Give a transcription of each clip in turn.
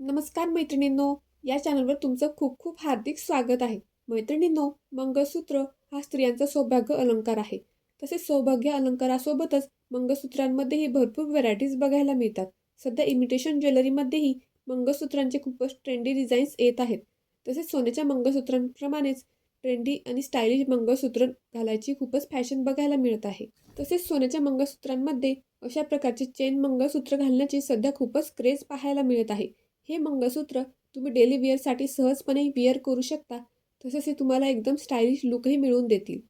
नमस्कार मैत्रिणींनो या चॅनलवर तुमचं खूप खूप हार्दिक स्वागत आहे. मैत्रिणींनो मंगळसूत्र हा स्त्रियांचा सौभाग्य अलंकार आहे. तसेच सौभाग्य अलंकारासोबतच मंगळसूत्रांमध्येही भरपूर व्हरायटीज बघायला मिळतात. सध्या इमिटेशन ज्वेलरीमध्येही मंगळसूत्रांचे खूपच ट्रेंडी डिझाईन्स येत आहेत. तसेच सोन्याच्या मंगळसूत्रांप्रमाणेच ट्रेंडी आणि स्टायलिश मंगळसूत्र घालायची खूपच फॅशन बघायला मिळत आहे. तसेच सोन्याच्या मंगळसूत्रांमध्ये अशा प्रकारचे चेन मंगळसूत्र घालण्याची सध्या खूपच क्रेज पाहायला मिळत आहे. हे मंगळसूत्र तुम्ही डेली वेअरसाठी सहजपणे विअर करू शकता तसेच हे तुम्हाला एकदम स्टायलिश लुकही मिळवून देतील.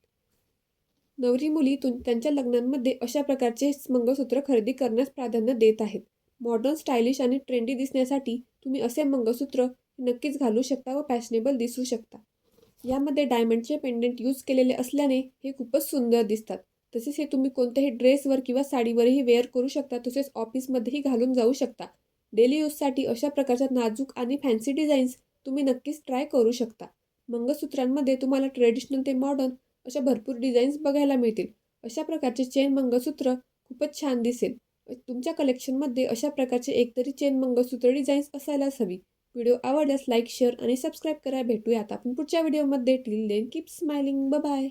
नवरी मुली तुम त्यांच्या लग्नांमध्ये अशा प्रकारचे मंगळसूत्र खरेदी करण्यास प्राधान्य देत आहेत. मॉडर्न स्टायलिश आणि ट्रेंडी दिसण्यासाठी तुम्ही असे मंगळसूत्र नक्कीच घालू शकता व फॅशनेबल दिसू शकता. यामध्ये डायमंडचे पेंडंट यूज केलेले असल्याने हे खूपच सुंदर दिसतात. तसेच हे तुम्ही कोणत्याही ड्रेसवर किंवा साडीवरही वेअर करू शकता तसेच ऑफिसमध्येही घालून जाऊ शकता. डेली यूजसाठी अशा प्रकारच्या नाजूक आणि फॅन्सी डिझाईन्स तुम्ही नक्कीच ट्राय करू शकता. मंगळसूत्रांमध्ये तुम्हाला ट्रेडिशनल ते मॉडर्न अशा भरपूर डिझाईन्स बघायला मिळतील. अशा प्रकारचे चेन मंगळसूत्र खूपच छान दिसेल. तुमच्या कलेक्शनमध्ये अशा प्रकारचे एकतरी चेन मंगळसूत्र डिझाईन्स असायलाच हवी. व्हिडिओ आवडल्यास लाईक शेअर आणि सबस्क्राईब करा भेटूयात. आपण पुढच्या व्हिडिओमध्ये till then keep smiling bye